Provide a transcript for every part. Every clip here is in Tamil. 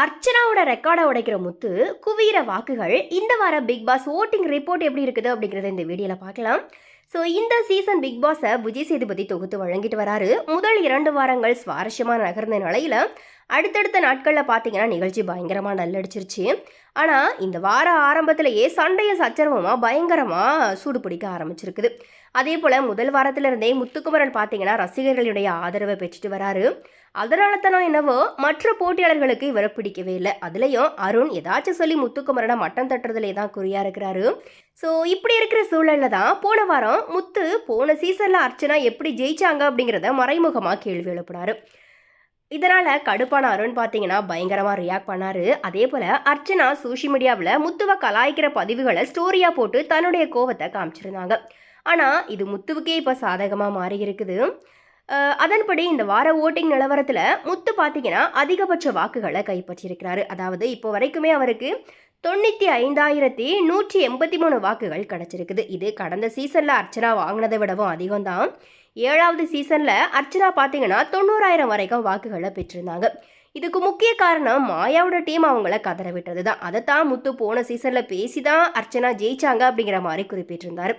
அர்ச்சனாவோட ரெக்கார்டை உடைக்கிற முத்து குவியிற வாக்குகள் இந்த வார பிக் பாஸ் ஓட்டிங் ரிப்போர்ட் எப்படி இருக்குது அப்படிங்கிறத இந்த வீடியோவில் பார்க்கலாம். ஸோ இந்த சீசன் பிக் பாஸை விஜய் சேதுபதி தொகுத்து வழங்கிட்டு வராரு. முதல் இரண்டு வாரங்கள் சுவாரஸ்யமாக நகர்ந்த நிலையில் அடுத்தடுத்த நாட்களில் பார்த்தீங்கன்னா நிகழ்ச்சி பயங்கரமாக நல்லடிச்சிருச்சு. ஆனால் இந்த வார ஆரம்பத்திலேயே சண்டையும் சச்சரவமாக பயங்கரமாக சூடு பிடிக்க ஆரம்பிச்சிருக்குது. அதே போல் முதல் வாரத்திலிருந்தே முத்துக்குமரன் பார்த்தீங்கன்னா ரசிகர்களுடைய ஆதரவை பெற்றுட்டு வராரு. அதனால தானோ என்னவோ மற்ற போட்டியாளர்களுக்கு இவரை பிடிக்கவே இல்லை. அதுலேயும் அருண் ஏதாச்சும் சொல்லி முத்துக்குமரனை மட்டம் தட்டுறதுலே தான் குறியாக இருக்கிறாரு. ஸோ இப்படி இருக்கிற சூழலில் தான் போன வாரம் முத்து போன சீசனில் அர்ச்சனா எப்படி ஜெயிச்சாங்க அப்படிங்கிறத மறைமுகமாக கேள்வி எழுப்பினாரு. இதனால் கடுப்பான அருண் பார்த்தீங்கன்னா பயங்கரமாக ரியாக்ட் பண்ணாரு. அதே போல் அர்ச்சனா சோஷியல் மீடியாவில் முத்துவை கலாய்க்கிற பதிவுகளை ஸ்டோரியாக போட்டு தன்னுடைய கோவத்தை காமிச்சிருந்தாங்க. ஆனால் இது முத்துவுக்கே இப்போ சாதகமாக மாறி இருக்குது அதன்படி இந்த வார ஓட்டிங் நிலவரத்தில் முத்து பார்த்தீங்கன்னா அதிகபட்ச வாக்குகளை கைப்பற்றியிருக்கிறாரு. அதாவது இப்போ வரைக்குமே அவருக்கு தொண்ணூற்றி ஐந்தாயிரத்தி நூற்றி எண்பத்தி மூணு வாக்குகள் கிடச்சிருக்குது. இது கடந்த சீசனில் அர்ச்சனா வாங்கினதை விடவும் அதிகம் தான் ஏழாவது சீசனில் அர்ச்சனா பார்த்தீங்கன்னா தொண்ணூறாயிரம் வரைக்கும் வாக்குகளை பெற்றிருந்தாங்க. இதுக்கு முக்கிய காரணம் மாயாவோட டீம் அவங்கள கதற விட்டது தான் அதை தான் முத்து போன சீசனில் பேசி தான் அர்ச்சனா ஜெயிச்சாங்க அப்படிங்கிற மாதிரி குறிப்பிட்டிருந்தார்.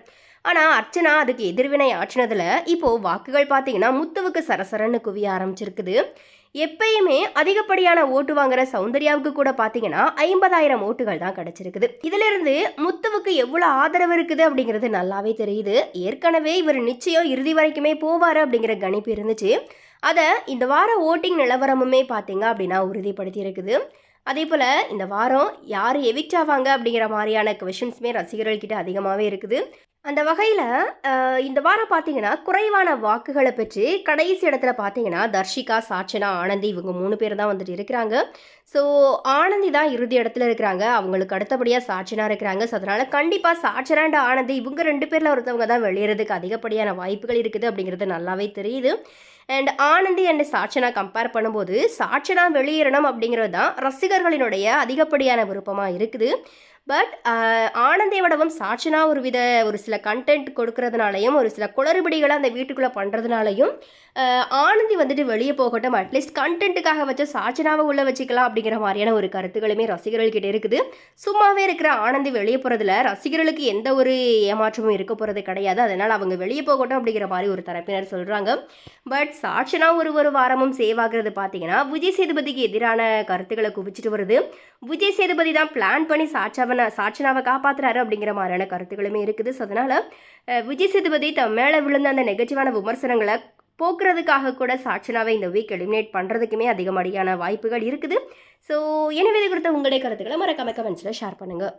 ஆனால் அர்ச்சனா அதுக்கு எதிர்வினை ஆற்றினதில் இப்போது வாக்குகள் பார்த்தீங்கன்னா முத்துவுக்கு சரசரன்னு குவிய ஆரம்பிச்சிருக்குது. எப்பயுமே அதிகப்படியான ஓட்டு வாங்குற சௌந்தர்யாவுக்கு கூட பார்த்தீங்கன்னா ஐம்பதாயிரம் ஓட்டுகள் தான் கிடைச்சிருக்குது. இதிலிருந்து முத்துவுக்கு எவ்வளோ ஆதரவு இருக்குது அப்படிங்கிறது நல்லாவே தெரியுது. ஏற்கனவே இவர் நிச்சயம் இறுதி வரைக்குமே போவார் அப்படிங்கிற கணிப்பு இருந்துச்சு. அதை இந்த வார ஓட்டிங் நிலவரமுமே பார்த்தீங்க அப்படின்னா உறுதிப்படுத்தி இருக்குது அதே போல் இந்த வாரம் யார் எவிக்ட் ஆவாங்க அப்படிங்கிற மாதிரியான கொஷின்ஸுமே ரசிகர்கள்கிட்ட அதிகமாகவே இருக்குது. அந்த வகையில் இந்த வாரம் பார்த்தீங்கன்னா குறைவான வாக்குகளை பெற்று கடைசி இடத்துல பார்த்தீங்கன்னா தர்ஷிகா சாட்சனா ஆனந்தி இவங்க மூணு பேர் தான் வந்துட்டு இருக்கிறாங்க. ஸோ ஆனந்தி தான் இறுதி இடத்துல இருக்கிறாங்க. அவங்களுக்கு அடுத்தபடியாக சாட்சனா இருக்கிறாங்க. ஸோ அதனால் கண்டிப்பாக சாட்சனா அண்ட் ஆனந்தி இவங்க ரெண்டு பேரில் ஒருத்தவங்க தான் வெளியேறதுக்கு அதிகப்படியான வாய்ப்புகள் இருக்குது அப்படிங்கிறது நல்லாவே தெரியுது. And Anandhi and Satchana compare பண்ணும்போது சாட்சனா வெளியேறணும் அப்படிங்கிறது தான் ரசிகர்களினுடைய அதிகப்படியான விருப்பமாக இருக்குது. பட் uh, ஆனந்தியை விடவும் சாட்சனா ஒரு வித ஒரு சில கண்டென்ட் கொடுக்கறதுனாலையும் ஒரு சில குளறுபடிகளை அந்த வீட்டுக்குள்ளே பண்ணுறதுனாலையும் ஆனந்தி வந்துட்டு வெளியே போகட்டும். அட்லீஸ்ட் கண்டென்ட்டுக்காக வச்ச சாட்சனாவை உள்ளே வச்சுக்கலாம் அப்படிங்கிற மாதிரியான ஒரு கருத்துக்களுமே ரசிகர்கள்கிட்ட இருக்குது. சும்மாவே இருக்கிற ஆனந்தி வெளியே போகிறதுல ரசிகர்களுக்கு எந்த ஒரு ஏமாற்றமும் இருக்க போகிறது கிடையாது. அதனால் அவங்க வெளியே போகட்டும் அப்படிங்கிற மாதிரி ஒரு தரப்பினர் சொல்கிறாங்க பட் சாட்சனா ஒரு ஒரு வாரமும் சேவ் ஆகுறது பார்த்தீங்கன்னா விஜய் சேதுபதிக்கு எதிரான கருத்துக்களை குவிச்சிட்டு வருது. விஜய் சேதுபதி தான் பிளான் பண்ணி சாட்சாவை சாட்சனாவை காப்பாத்துறாரு அப்படிங்கிற மாதிரியான கருத்துக்களுமே இருக்குது. ஸோ அதனால் விஜய் சேதுபதி தம் மேலே விழுந்த அந்த நெகட்டிவான விமர்சனங்களை போக்குறதுக்காக கூட சாட்சனாவை இந்த வீக் எலிமினேட் பண்ணுறதுக்குமே அதிகமடியான வாய்ப்புகள் இருக்குது. ஸோ எனவே இது குறித்த உங்களுடைய கருத்துக்களை மறக்காம கமெண்ட்ஸில் ஷேர் பண்ணுங்கள்